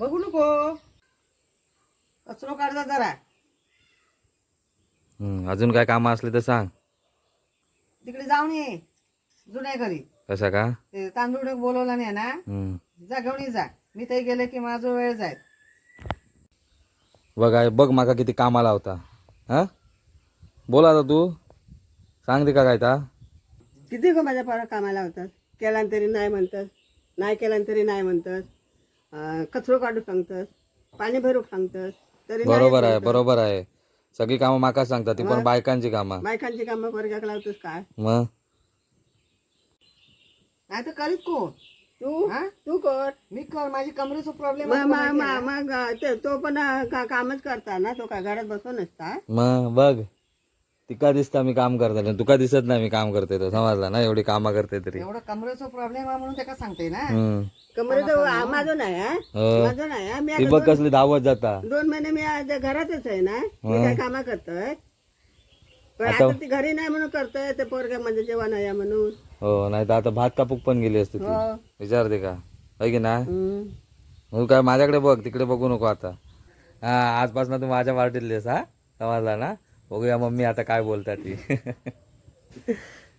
बघू नको. कचरो काढजा जरा. हम्म, अजून काय कामं असले तर सांग. तिकडे जाऊन ये जुन्या घरी. कसा का? ते तांदूळ बोलवला नाही ना. हम्म. जा घेऊन ये जा. मी ते गेले की माझा वेळ जाईल. बघ आहे बघ माका किती कामाला होता. हा? बोल आता तू. सांग दे का काय ता? किती गो माझ्या पोरा कामाला होतात? केला तरी नाही म्हणतात. नाही केला तरी नाही म्हणतात. कचरो काढू सांगतात पाणी भरू सांगतात तरी नाही बरोबर आहे. बरोबर आहे. सगळी कामं माका सांगतात ती पण बायकांची कामं. बायकांची कामं वर्गाक लावतोस काय? मग? नाही तर करीत कोण? तू? तू कर. मी कर माझी कमरेचा प्रॉब्लेम मग ते- तो पण अं, का- कामच करता ना तो काय घरात बसून नसता मग बघ. तिका दिसता मी काम करता तुका दिसत नाही मी काम करते तो. समजला ना? एवढी कामं करते तरी. एवढं कमरेचा प्रॉब्लेम आहे म्हणून त्याला सांगते ना? हम्म. कमरेचं माझं नाही हा? हो. माझं नाही हा. मी ती आता बघ कसली धावत जाता. दोन महिने मी आज घरातच आहे ना? मी काय कामा करतोय? पण आता ती घरी नाही म्हणून करतोय ते पोरगा म्हणजे जेवण आहे म्हणून. हो नाही तर आता भात कापूक पण गेली असती ती. हो. विचारते का? है की नाही? हम्म. मग काय माझ्याकडे बघ तिकडे बघू नको आता. हा आजपासून तू माझ्या पार्टीत लेस हा? समजला ना? बघूया मम्मी आता काय बोलता ती.